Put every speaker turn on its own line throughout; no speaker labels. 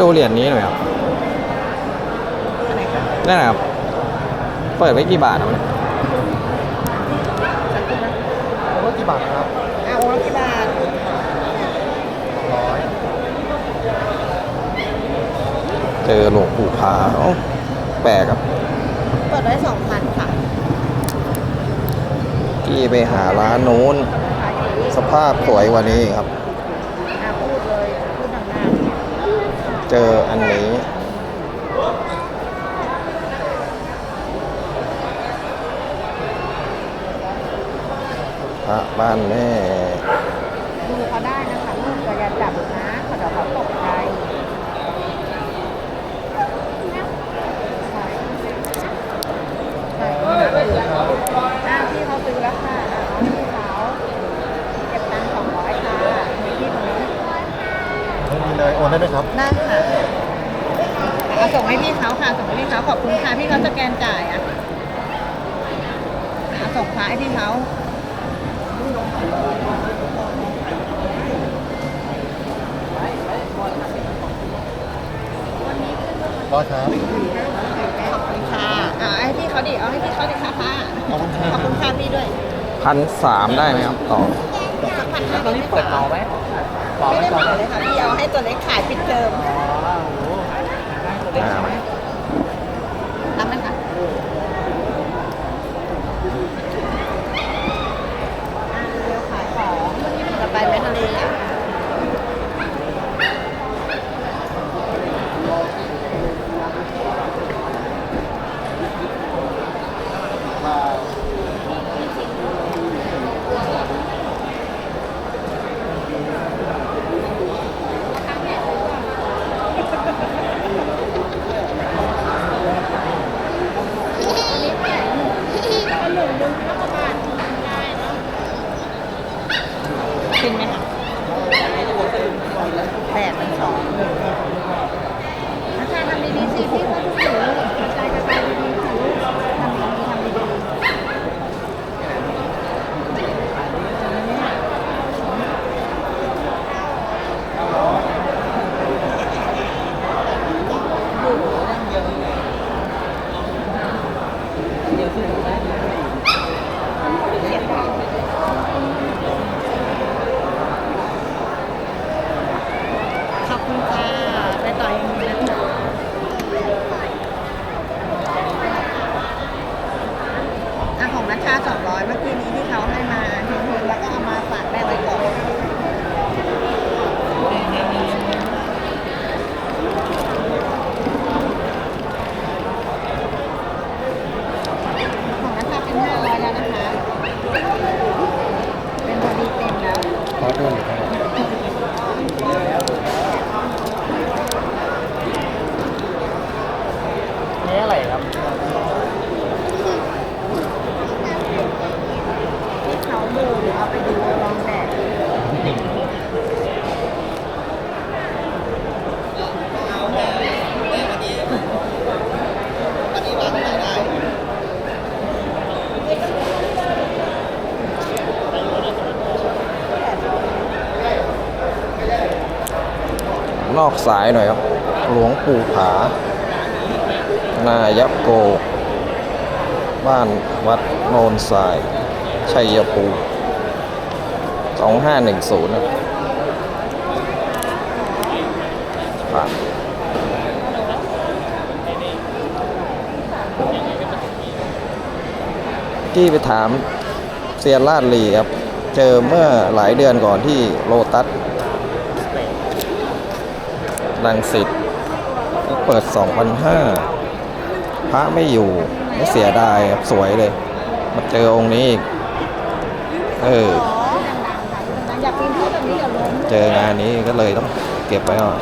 ดูเห
รี
ย
ญนี้หน่อยครับ
อันไหนคะ
นั่นนะครับ เปิดไว้กี่บาทครับเนี่ย
รถกี่บาทครับ
อะโอ้กี่บาท
ร้อย
เจอหลวงปู่ผาเอ้าแปลกครับ
เปิดได้สองพันค่ะ
ที่ไปหาร้านนู้น
ขายอยู่
สภาพสวยกว่านี้อีกครับ
อะพูดเลย พูดดัง
เจออันนี้ พระบ้านแม่
ๆดูเขาได้นะคะลูกอย่าจับนะเขาเดี๋ยวเขาตกใจใช่ใช่อะพี่เขาซื้อแล้วค่ะอะเอาให้พี่เขาเก็บตังค์สองร้อยค่ะมีพี่ตรงนี้
ไม่มีเลย โอนได้ไหมครับ
ได้ค่ะเอาส่งให้พี่เขาค่ะส่งให้พี่เขาขอบคุณค่ะพี่เขาสแกนจ่ายอะเอาส่งพระให้พี่เขา
ร้อยครับ
ขอบคุณค่ะอ่าให้พี่เขาดิเอาให้พี่เขาดิค่ะค่ะ
ขอบคุณค
ข
รั
อบบคุณค่ะพี่ด้วย
พันสามได้ไหมครับ ต่อ
สักพัน
แล้ว
ห้า
ตอนนี้เปิดเตาไหมเตา
ไม่
ไหม
ได้
ตอน
เหมา
นี้
เลยค่ะพี่เอาให้ตัวเล็กขายปิดเทอม
อ๋อ
สาย
หน่อยครับ หลวงปู่ผา นายโก บ้านวัดโนนทราย ชัยภูมิ2510นะผ่านที่ไปถามเซียนลาดลีครับ เจอเมื่อหลายเดือนก่อนที่โลตัส ลังสิตเปิด 2,500พระไม่อยู่ไม่เสียดายครับสวยเลย มาเจอองค์นี้อีก เออ
อ๋อดังๆค่ะดังๆอยากกินที่แบบนี้เดี๋ยวล้ม
เจองานนี้ก็เลยต้องเก็บไว้ก่อน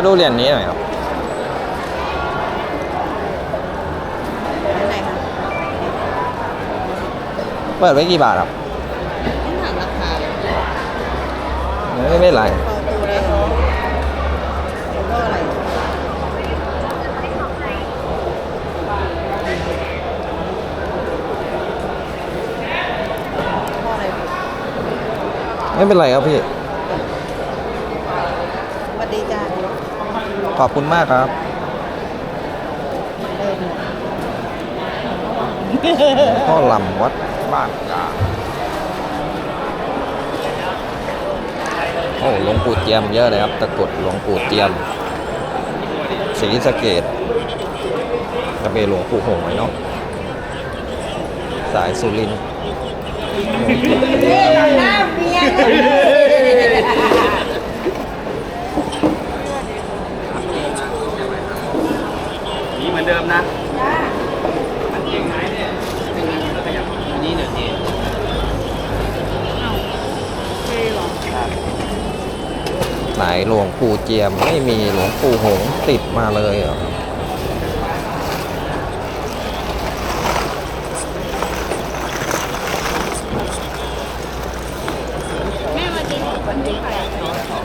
ก็ดูเหรีย
ญนี้หน่อยครับ
อันไหนคะ
เปิดไว้กี่บาทครับ
ต้องถามราคา
ไม่ไม่เป็นไร
พอดูเลยก็อะไรพ่ออะไร
ไม่เป็นไรครับพี่
สวัสดีจ้า
ขอบคุณมากครับ พ่อลำวัดบ้านกาโอ้หลวงปู่เจียมเยอะเลยครับ ตะกรุดหลวงปู่เจียมศรีสะเกดกระเบนหลวงปู่หงส์ไว้เนาะสายสุรินทร์ ปู่เจียมไม่มีหลวงปู่หงติดมาเลยเหรอ
แม่มากินวันนี้ค่ะ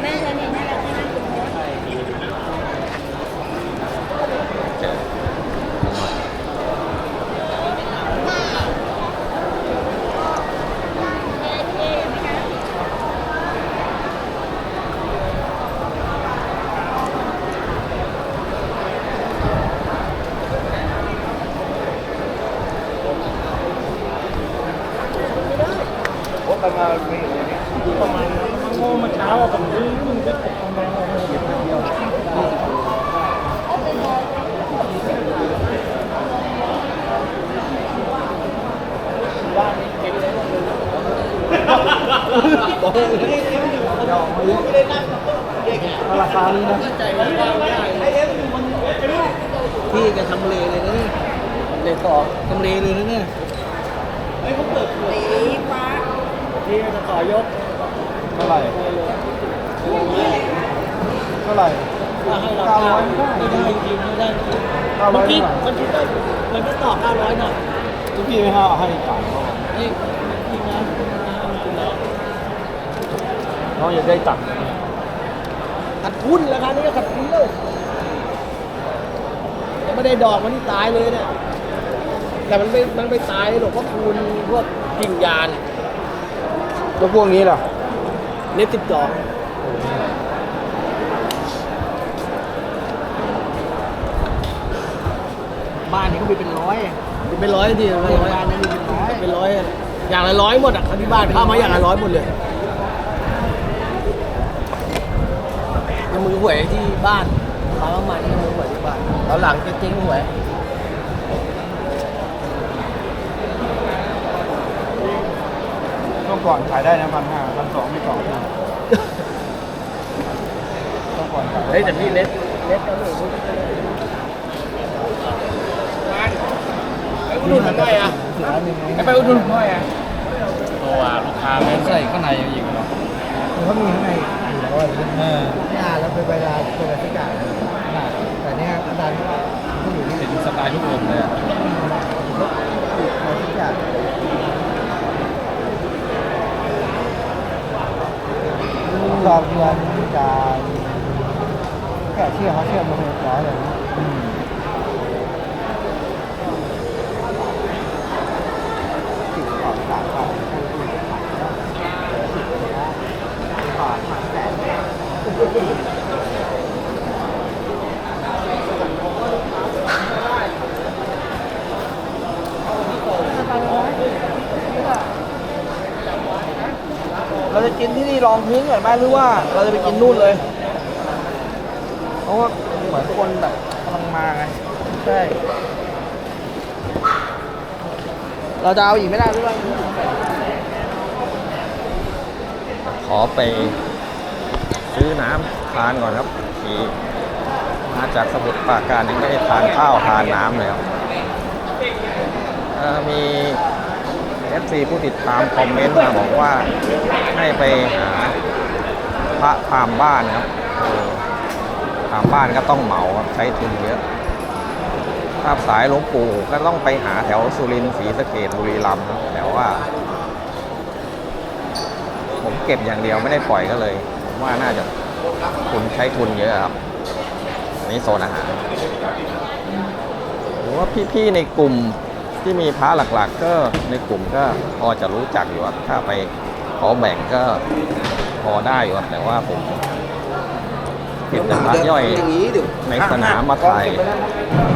แม่เธอนี่น่ารักมาก
เจอ
ไปมาไม่เห็นเลยเนี่ย
ประมาณนั้นโง่มาเช้าอะผมรู้มึงจะตกประมาณอะไรเดียวเดียว
ราคานี้นะ
พี่จะทำเลเลยนะเนี่ย เลยต่อทำเลเลยนะเนี่ย
สีฟ้า
พี่จะต่อยก
เท่าไหร่เท่าไหร่
ถ้าให้เราเก้าร้อยไม่ได้จริงไม่ได้จริง
เก้าร้
เมื่
อ
อยกี้
เท่าไหร่
มันคิดได้มันก็ต่อเก้าร้อยนะ
ทุกพี่ไม่ให้ให้จ่าย
นี่จริงนะมันเป็นไร
น้องอยากได้ตังค์
ขาดทุนราคานี้ก็ขาดทุนเลยยังไม่ได้ดอกมันนี่ตายเลยเนี่ย แต่มันไม่มันไปตายหรอกเพราะคูณพวกกิ่งยาน
แล้วพวกนี้ล่ะ
เน็ตสิบสองบ้านนี้ก็มีเป็นร้อยมีเป็นร้อยทีเป็นร้อยบ้านนี้มีเป็นร้อยเป็นร้อยอะอย่างละร้อยหมดอะที่บ้านเข้ามาอย่างละร้อยหมดเลยยังมือหวยที่บ้านฟ้าประมาณนี้มือหวยที่บ้านตอนหลังจะเจ๊งหวย
เมื่อก่อนขายได้นะพันห้าพันสองไม่ต่อเมื่อก่อนขาย
เฮ้ยแต่พี่เล็กเล็กก็เลยอุดหนุนกันหน่อยอะไปอุดหนุนหน่อยอะ
ตัวลูกค้าไม่ใส่ข้างในอีกเนาะ
เขามีข้างในอยู่แล้วอะไม่อ่านแล้วเป็นเวลาเป็นอะไรสักอย่างนะแต่เนี่ยอาจารย์ผู้อยู่ที่
เป็นสไตล์ทุกคนเลยอะ
อะไรสักอย่าง ตอนเรียนกาแค่เชื่อเขาเชื่อมาเป็นร้อยเลยนะสิ่งของต่างกันผ่านผ่านแสน
เราจะกินที่นี่ลองพื้นก่อนไหมหรือว่าเราจะไปกินนู่นเลย เพราะว่าเหมือนคนแบบกำลังมาไงใช่เราจะเอาอีกไม่ได้หรือว่า
ขอไปซื้อน้ำทานก่อนครับที่มาจากสมุทรปราการยังไม่ได้ทานข้าวทานน้ำเลยครับมี FC ผู้ติดตามคอมเมนต์มาบอกว่าให้ไปหาพระตามบ้านครับตามบ้านก็ต้องเหมาครับใช้ทุนเยอะถ้าสายหลวงปู่ก็ต้องไปหาแถวสุรินทร์ศรีสะเกดบุรีรัมย์ครับแต่ว่า ผมเก็บอย่างเดียวไม่ได้ปล่อยก็เลยผมว่าน่าจะคุณใช้ทุนเยอะครับอันนี้โซนอาหารหรือว่าพี่ๆในกลุ่ม ที่มีพระหลักๆ ก็ในกลุ่มก็พอจะรู้จักอยู่ครับถ้าไปขอแบ่งก็พอได้อยู่ครับแต่ว่าผมเก็บแต่พระย่อยในสนามมาถ่าย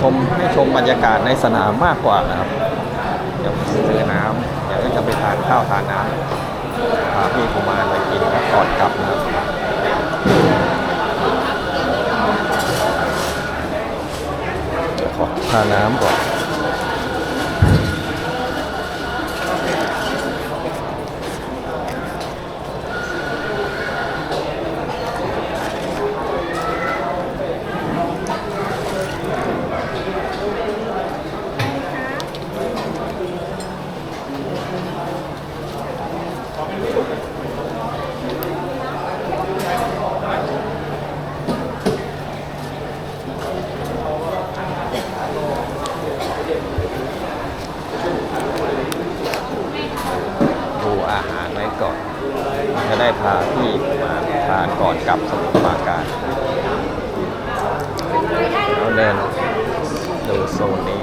ชมให้ชมบรรยากาศในสนามมากกว่านะครับเดี๋ยวซื้อน้ำเดี๋ยวก็จะไปทานข้าวทานน้ำพาพี่กุมารไปกินแล้วก่อนกลับนะครับขอทานน้ำก่อน ดูอาหารไว้ก่อน จะได้ พาพี่มาทานก่อนกลับสมุทรปราการแล้วเดินดูโซนนี้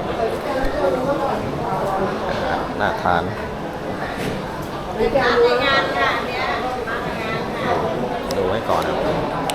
อาหารน่าทาน ดูไว้ก่อนนะ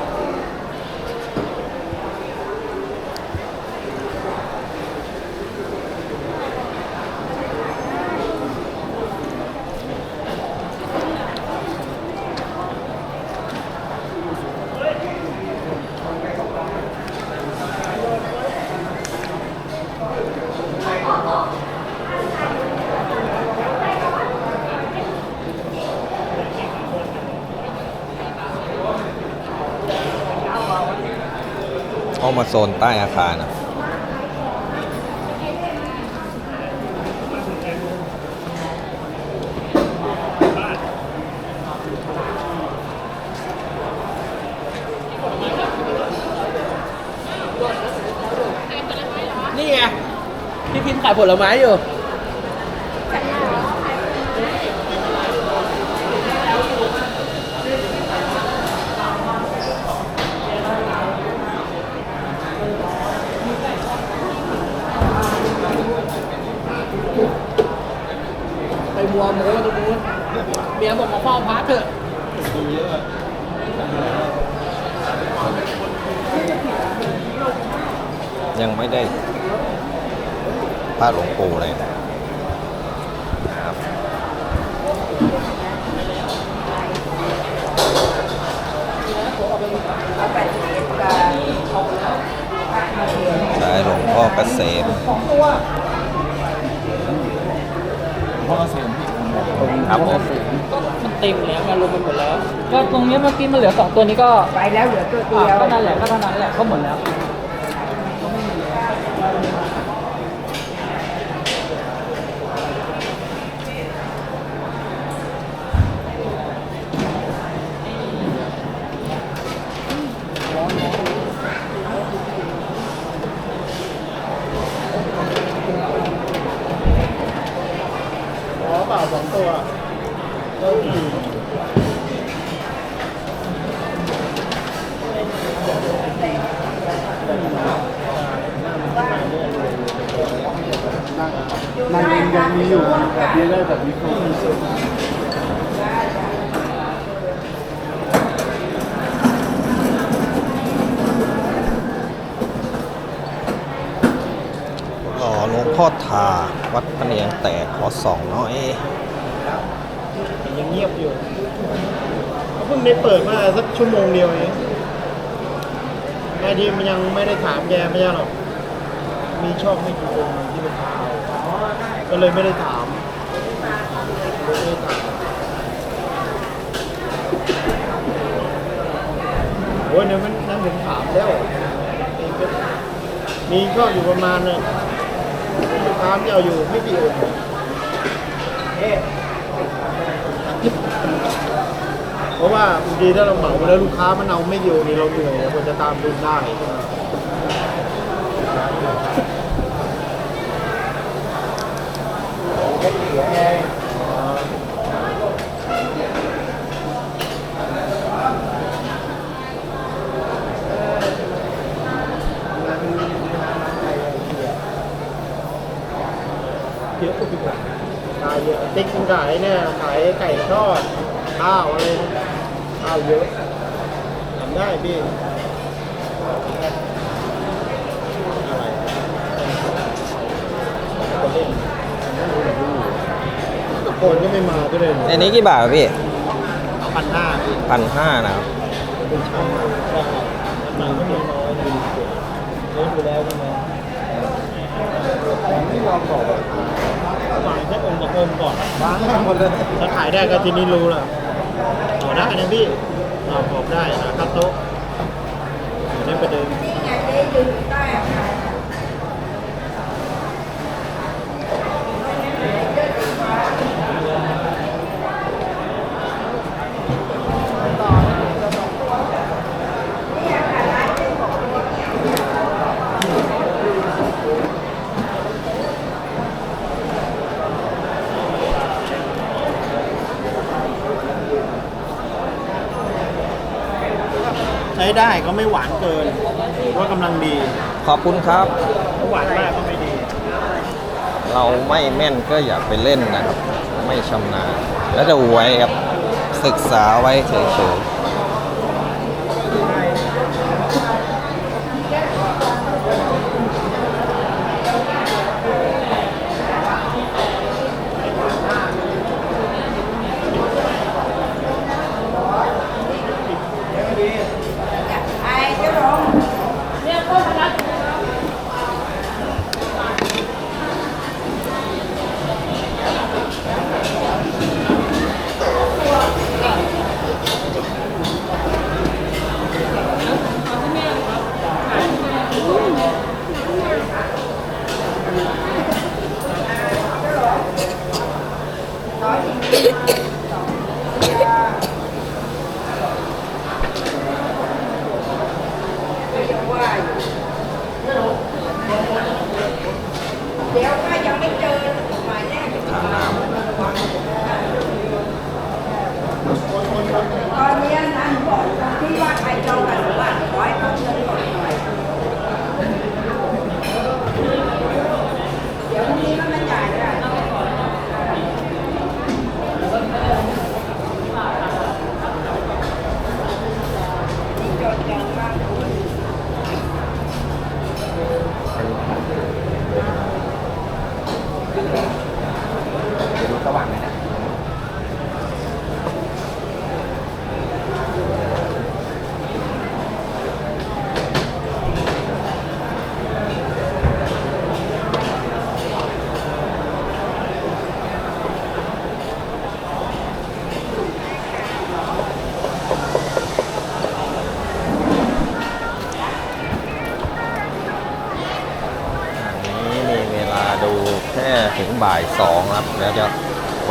มาโซนใต้อาคารนะ
นี่ไงพี่พิมพ์ขายผลไม้อยู่ ไปมัวโม้ตรงนู้นเมียบอกมาเฝ้าพระเถอะ
ยังไม่ได้พระหลวงปู่เลยนะครับสายหลวงพ่อเกษม
พ่อเสียง
ครับผม
ก็มันเต็มแล้วมันลงไปหมดแล้ว ก็ตรงนี้เมื่อกี้มันเหลือสองตัวนี้ก็
ไปแล้วเหลือตัวเดี
อ่า
ยว
ก็นั่นแหละก็เท่านั้นแหละก็หมดแล้ว
อ๋อเปล่าสองตัวก็คือนั่งยังมีอยู่แต่เบียร์ได้แบบมีคนมีสุด
หล่อหลวงพ่อทา วัดพะเนี ยังแตกขอสองน้อย
ยังเงียบอยู่เขาเพิ่งได้เปิดมาสักชั่วโมงเดียวเองแม่ทีมันยังไม่ได้ถามแกไม่ใช่หรอก มีชอบไม่กี่คนที่ไปถามก็เลยไม่ได้ถามไม่ได้ถามโอ้ยเนี่ยมันนั่นถึงถามแล้วเองก็มีชอบอยู่ประมาณเนี่ย ค้าที่เอาอยู่ไม่กี่องค์เพราะว่าบางทีถ้าเราเหมาแล้วลูกค้ามันเอาไม่อยู่นี่เราเหนื่อยควรจะตามดูได้เยอะกว่าขายเยอะติ๊กมัน ขายเนี่ยขายไก่ทอดข้าวอะไรข้าวเยอะทำได้พี่อะไรคนเล่นตะโกนก็ไม่มาก็เลย
อันนี้กี่บาทครับพี่
พันห้าพี่
พันห้านะครับ
เป็นช่างใช่มันก็มีน้อยดีเล่นไปแล้วใช่ไหมไม่ยอมบอก วางแค่องค์กับองค์ก่อนวางหมดเลยถ้าขายได้ก็ทีนี้รู้แล้วต่อได้นะพี่ต่อบอกได้นะคัดโต๊ะเดี๋ยวได้ประเดิมใช้ ได้ก็ไม่หวานเกินก็กำลังดี
ขอบคุณครับ
ถ้าหวานมากก็ไม่ดี
เราไม่แม่นก็อย่าไปเล่นนะครับ ไม่ชำนาญแล้วจะไว้ครับศึกษาไว้เฉยส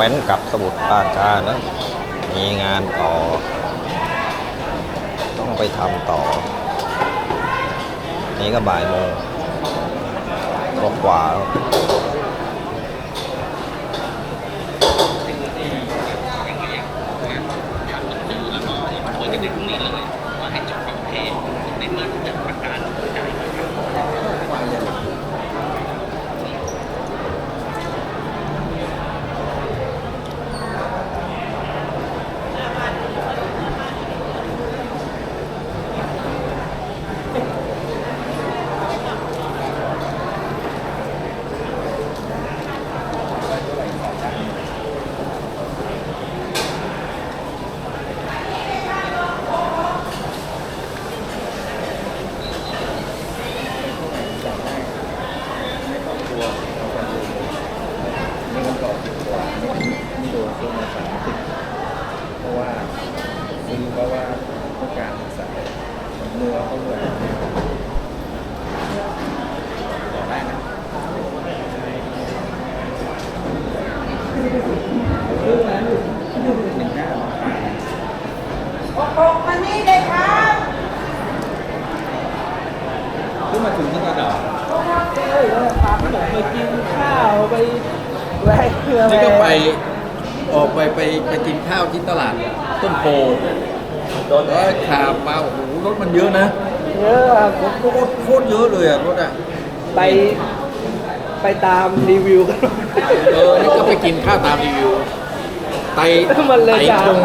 ว้นกับสมุทรปราการนะมีงานต่อ ต้องไปทำต่อ นี่ก็บ่ายโมงกว่าแล้ว
นี่มันกรอบดีกว่านี่โดนซื้อมาสามสิบเพราะว่าซื้อเพราะว่าต้องการใส่เนื้อเขาเหมือนบอกได้นะหนึ่งหน้า
มันนี่เลยครับ
ขึ้นมาถึงนี่ก็ดอก
ไปกินข้าวไปแวะเรือ
นี่ก็ไปออกไปไปไปกินข้าว ที่ตลาดต้นโพแล้วขับมาโอ้โหรถมันเยอะนะ
เยอะครับ
รถรถโคตรเยอะเลยอะรถอะ
ไปไปตามรีวิวกัน
เออนี่ก็ไปกินข้าวตามรีวิวไต
มันเลย
ไต
จ้า
ตรง